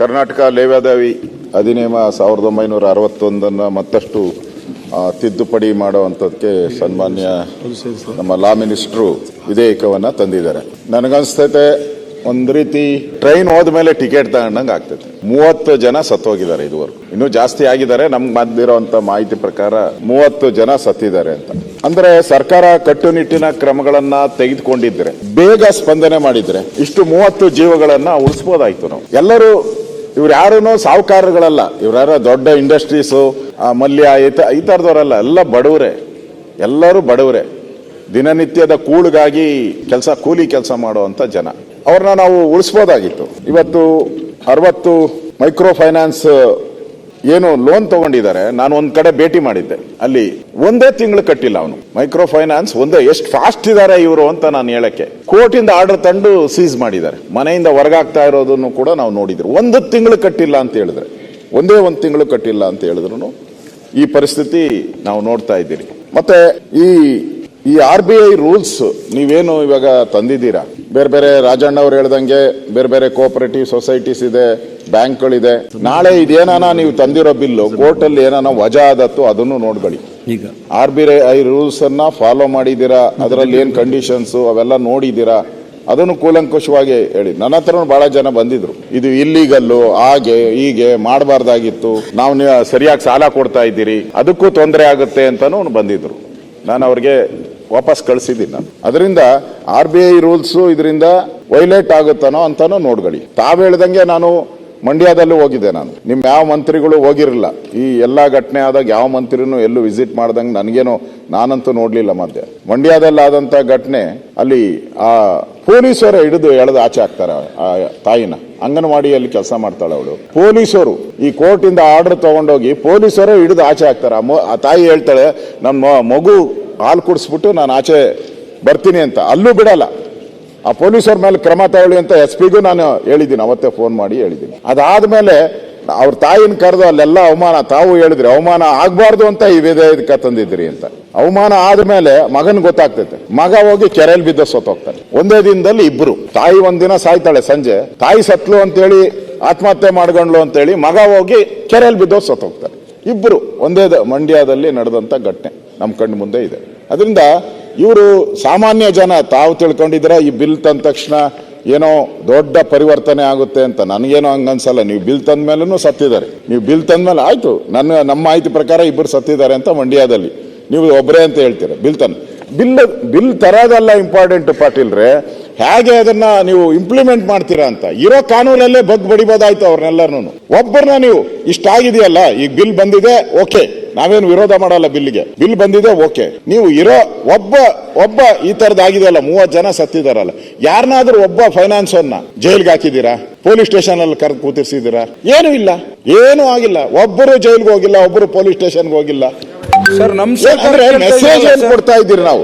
ಕರ್ನಾಟಕ ಲೇವಾದಾವಿ ಅಧಿನಿಯಮ ಸಾವಿರದ ಒಂಬೈನೂರ ಅರವತ್ತೊಂದನ್ನು ಮತ್ತಷ್ಟು ತಿದ್ದುಪಡಿ ಮಾಡುವಂಥದ್ದಕ್ಕೆ ಸನ್ಮಾನ್ಯ ನಮ್ಮ ಲಾ ಮಿನಿಸ್ಟ್ರು ವಿಧೇಯಕವನ್ನು ತಂದಿದ್ದಾರೆ. ನನಗನ್ಸ್ತೈತೆ, ಒಂದು ರೀತಿ ಟ್ರೈನ್ ಹೋದ ಮೇಲೆ ಟಿಕೆಟ್ ತಗೊಂಡಂಗೆ ಆಗ್ತೈತೆ. ಮೂವತ್ತು ಜನ ಸತ್ತೋಗಿದ್ದಾರೆ ಇದುವರೆಗೂ. ಇನ್ನೂ ಜಾಸ್ತಿ ಆಗಿದ್ದಾರೆ ನಮ್ಗೆ ಬಂದಿರೋಂಥ ಮಾಹಿತಿ ಪ್ರಕಾರ ಮೂವತ್ತು ಜನ ಸತ್ತಿದ್ದಾರೆ ಅಂತ. ಅಂದ್ರೆ ಸರ್ಕಾರ ಕಟ್ಟುನಿಟ್ಟಿನ ಕ್ರಮಗಳನ್ನ ತೆಗೆದುಕೊಂಡಿದ್ರೆ, ಬೇಗ ಸ್ಪಂದನೆ ಮಾಡಿದ್ರೆ ಇಷ್ಟು ಮೂವತ್ತು ಜೀವಗಳನ್ನ ಉಳಿಸ್ಬೋದಾಯ್ತು ನಾವು. ಎಲ್ಲರೂ ಇವ್ರು ಯಾರೂ ಸಾಹುಕಾರಗಳಲ್ಲ ಇವ್ರ್ಯಾರ ಯಾರೋ ದೊಡ್ಡ ಇಂಡಸ್ಟ್ರೀಸು ಮಲ್ಯ, ಈ ಥರದವರಲ್ಲ ಎಲ್ಲ ಬಡವರೇ. ಎಲ್ಲರೂ ಬಡವರೇ. ದಿನನಿತ್ಯದ ಕೂಳಿಗಾಗಿ ಕೆಲಸ, ಕೂಲಿ ಕೆಲಸ ಮಾಡುವಂತ ಜನ. ಅವ್ರನ್ನ ನಾವು ಉಳಿಸ್ಬೋದಾಗಿತ್ತು. ಇವತ್ತು ಅರವತ್ತು ಮೈಕ್ರೋ ಫೈನಾನ್ಸ್ ಏನು ಲೋನ್ ತಗೊಂಡಿದ್ದಾರೆ, ನಾನು ಒಂದ್ ಕಡೆ ಭೇಟಿ ಮಾಡಿದ್ದೆ. ಅಲ್ಲಿ ಒಂದೇ ತಿಂಗಳು ಕಟ್ಟಿಲ್ಲ ಅವನು. ಮೈಕ್ರೋ ಫೈನಾನ್ಸ್ ಒಂದೇ, ಎಷ್ಟು ಫಾಸ್ಟ್ ಇದ್ದಾರೆ ಇವರು ಅಂತ ನಾನು ಹೇಳಕ್ಕೆ. ಕೋರ್ಟಿಂದ ಆರ್ಡರ್ ತಂದು ಸೀಸ್ ಮಾಡಿದ್ದಾರೆ. ಮನೆಯಿಂದ ಹೊರಗಾಗ್ತಾ ಇರೋದನ್ನು ಕೂಡ ನಾವು ನೋಡಿದ್ರು. ಒಂದು ತಿಂಗಳು ಕಟ್ಟಿಲ್ಲ ಅಂತ ಹೇಳಿದ್ರೆ, ಒಂದೇ ಒಂದು ತಿಂಗಳು ಕಟ್ಟಿಲ್ಲ ಅಂತ ಹೇಳಿದ್ರು ಈ ಪರಿಸ್ಥಿತಿ ನಾವು ನೋಡ್ತಾ ಇದ್ದೀರಿ. ಮತ್ತೆ ಈ ಈ ಆರ್ ಬಿ ಐ ರೂಲ್ಸ್ ನೀವೇನು ಇವಾಗ ತಂದಿದ್ದೀರಾ? ಬೇರೆ ಬೇರೆ ರಾಜಣ್ಣ ಅವ್ರು ಹೇಳ್ದಂಗೆ ಬೇರೆ ಬೇರೆ ಕೋಆಪರೇಟಿವ್ ಸೊಸೈಟೀಸ್ ಇದೆ ಬ್ಯಾಂಕ್ಗಳಿದೆ. ನಾಳೆ ಇದೇನಾನ ನೀವು ತಂದಿರೋ ಬಿಲ್ಲು ಕೋರ್ಟಲ್ಲಿ ಏನಾನ ವಜಾ ಆದತ್ತು ಅದನ್ನು ನೋಡ್ಕೊಳ್ಳಿ. ಈಗ. ಆರ್ ಬಿ ಐ ರೂಲ್ಸ್ ಅನ್ನ ಫಾಲೋ ಮಾಡಿದ್ದೀರಾ? ಅದರಲ್ಲಿ ಏನ್ ಕಂಡೀಷನ್ಸ್ ಅವೆಲ್ಲ ನೋಡಿದ್ದೀರಾ? ಅದನ್ನು ಕೂಲಂಕುಷವಾಗಿ ಹೇಳಿ. ನನ್ನ ಹತ್ರ ಬಹಳ ಜನ ಬಂದಿದ್ರು. ಇದು ಇಲ್ಲಿಗಲ್ಲು ಹಾಗೆ ಹೀಗೆ ಮಾಡಬಾರ್ದಾಗಿತ್ತು. ನಾವು ನೀವು ಸರಿಯಾಗಿ ಸಾಲ ಕೊಡ್ತಾ ಇದ್ದೀರಿ. ಅದಕ್ಕೂ ತೊಂದರೆ ಆಗುತ್ತೆ ಅಂತಾನು ಬಂದಿದ್ರು. ನಾನು ಅವ್ರಿಗೆ ವಾಪಸ್ ಕಳಿಸಿದ್ದೀನಿ ನಾನು. ಅದರಿಂದ ಆರ್ ಬಿ ಐ ರೂಲ್ಸು ಇದರಿಂದ ವೈಲೇಟ್ ಆಗುತ್ತಾನೋ ಅಂತಾನೂ ನೋಡ್ಕೊಳ್ಳಿ. ತಾವು ಹೇಳ್ದಂಗೆ ನಾನು ಮಂಡ್ಯದಲ್ಲೂ ಹೋಗಿದ್ದೆ ನಾನು. ನಿಮ್ಮ ಯಾವ ಮಂತ್ರಿಗಳು ಹೋಗಿರಲಿಲ್ಲ. ಈ ಎಲ್ಲ ಘಟನೆ ಆದಾಗ ಯಾವ ಮಂತ್ರಿನೂ ಎಲ್ಲೂ ವಿಸಿಟ್ ಮಾಡ್ದಂಗೆ ನನಗೇನು ನಾನಂತೂ ನೋಡಲಿಲ್ಲ ಮಧ್ಯೆ. ಮಂಡ್ಯದಲ್ಲಾದಂಥ ಘಟನೆ ಅಲ್ಲಿ ಆ ಪೊಲೀಸರು ಹಿಡಿದು ಎಳೆದು ಆಚೆ ಹಾಕ್ತಾರೆ ಆ ತಾಯಿನ. ಅಂಗನವಾಡಿಯಲ್ಲಿ ಕೆಲಸ ಮಾಡ್ತಾಳೆ ಅವಳು. ಪೊಲೀಸರು ಈ ಕೋರ್ಟಿಂದ ಆರ್ಡರ್ ತಗೊಂಡೋಗಿ ಪೊಲೀಸರು ಹಿಡಿದು ಆಚೆ ಹಾಕ್ತಾರೆ. ಆ ತಾಯಿ ಹೇಳ್ತಾಳೆ ನಮ್ಮ ಮಗು ಹಾಲು ಕುಡಿಸ್ಬಿಟ್ಟು ನಾನು ಆಚೆ ಬರ್ತೀನಿ ಅಂತ. ಅಲ್ಲೂ ಬಿಡಲ್ಲ. ಆ ಪೊಲೀಸರ ಮೇಲೆ ಕ್ರಮ ತಗೊಳ್ಳಿ ಅಂತ ಎಸ್ ಪಿಗೂ ನಾನು ಹೇಳಿದ್ದೀನಿ. ಅವತ್ತೇ ಫೋನ್ ಮಾಡಿ ಹೇಳಿದ್ದೀನಿ. ಅದಾದ್ಮೇಲೆ ಅವ್ರ ತಾಯಿನ ಕರೆದು ಅಲ್ಲೆಲ್ಲ ಅವಮಾನ, ತಾವು ಹೇಳಿದ್ರಿ, ಅವಮಾನ ಆಗ್ಬಾರ್ದು ಅಂತ ಈ ಇದಕ್ಕೆ ತಂದಿದ್ರಿ ಅಂತ. ಅವಮಾನ ಆದ್ಮೇಲೆ ಮಗನ್ ಗೊತ್ತಾಗ್ತೈತೆ. ಮಗ ಹೋಗಿ ಕೆರೆಯಲ್ಲಿ ಬಿದ್ದ ಸೊತ್ತೋಗ್ತಾನೆ. ಒಂದೇ ದಿನದಲ್ಲಿ ಇಬ್ರು. ತಾಯಿ ಒಂದಿನ ಸಾಯ್ತಾಳೆ ಸಂಜೆ. ತಾಯಿ ಸತ್ಲು ಅಂತೇಳಿ, ಆತ್ಮಹತ್ಯೆ ಮಾಡ್ಕೊಂಡ್ಲು ಅಂತೇಳಿ ಮಗ ಹೋಗಿ ಕೆರೆಯಲ್ಲಿ ಬಿದ್ದೋ ಸತ್ತೋಗ್ತಾರೆ ಇಬ್ರು ಒಂದೇ ಮಂಡ್ಯದಲ್ಲಿ ನಡೆದಂತ ಘಟನೆ. ನಮ್ಮ ಕಣ್ಣು ಮುಂದೆ ಇದೆ. ಅದರಿಂದ ಇವರು ಸಾಮಾನ್ಯ ಜನ ತಾವು ತಿಳ್ಕೊಂಡಿದ್ರೆ ಈ ಬಿಲ್ ತಂದ ತಕ್ಷಣ ಏನೋ ದೊಡ್ಡ ಪರಿವರ್ತನೆ ಆಗುತ್ತೆ ಅಂತ ನನಗೇನೋ ಹಂಗನ್ಸಲ್ಲ. ನೀವು ಬಿಲ್ ತಂದ ಮೇಲೂ ಸತ್ತಿದ್ದಾರೆ. ನೀವು ಬಿಲ್ ತಂದ ಮೇಲೆ ಆಯ್ತು. ನನ್ನ, ನಮ್ಮ ಮಾಹಿತಿ ಪ್ರಕಾರ ಇಬ್ಬರು ಸತ್ತಿದ್ದಾರೆ ಅಂತ ಮಂಡ್ಯದಲ್ಲಿ. ನೀವು ಒಬ್ಬರೇ ಅಂತ ಹೇಳ್ತೀರ? ಬಿಲ್ ತಂದು. ಬಿಲ್ ಬಿಲ್ ತರೋದಲ್ಲ ಇಂಪಾರ್ಟೆಂಟ್ ಪಾಟೀಲ್ರೆ. ಹೇಗೆ ಅದನ್ನ ನೀವು ಇಂಪ್ಲಿಮೆಂಟ್ ಮಾಡ್ತೀರಾ ಅಂತ. ಇರೋ ಕಾನೂನಲ್ಲೇ ಬಗ್ ಬಡಿಬೋದಾಯ್ತು ಅವ್ರನ್ನೆಲ್ಲರೂ ಒಬ್ಬರನ್ನ ನೀವು ಇಷ್ಟ ಆಗಿದೆಯಲ್ಲ ಈಗ ಬಿಲ್ ಬಂದಿದೆ ಓಕೆ. ನಾವೇನು ವಿರೋಧ ಮಾಡಲ್ಲ ಬಿಲ್ಗೆ ಬಿಲ್ ಬಂದಿದೆ ಓಕೆ. ನೀವು ಇರೋ ಒಬ್ಬ ಒಬ್ಬ ಈ ತರದಾಗಿದೆಯಲ್ಲ ಮೂವತ್ತು ಜನ ಸತ್ತಿದಾರಲ್ಲ. ಯಾರನ್ನಾದ್ರೂ ಒಬ್ಬ ಫೈನಾನ್ಸ್ ಅನ್ನ ಜೈಲ್ಗೆ ಹಾಕಿದ್ದೀರಾ? ಪೊಲೀಸ್ ಸ್ಟೇಷನ್ ಅಲ್ಲಿ ಕರೆದು ಕೂತಿರ್ಸಿದ್ದೀರಾ? ಏನು ಇಲ್ಲ. ಏನೂ ಆಗಿಲ್ಲ. ಒಬ್ಬರು ಜೈಲ್ಗೆ ಹೋಗಿಲ್ಲ ಒಬ್ಬರು ಪೊಲೀಸ್ ಸ್ಟೇಷನ್ಗೆ ಹೋಗಿಲ್ಲ. ಸರ್ ನಮ್ ಅಂದ್ರೆ ಮೆಸೇಜ್ ಏನ್ ಕೊಡ್ತಾ ಇದ್ದೀರಿ ನಾವು?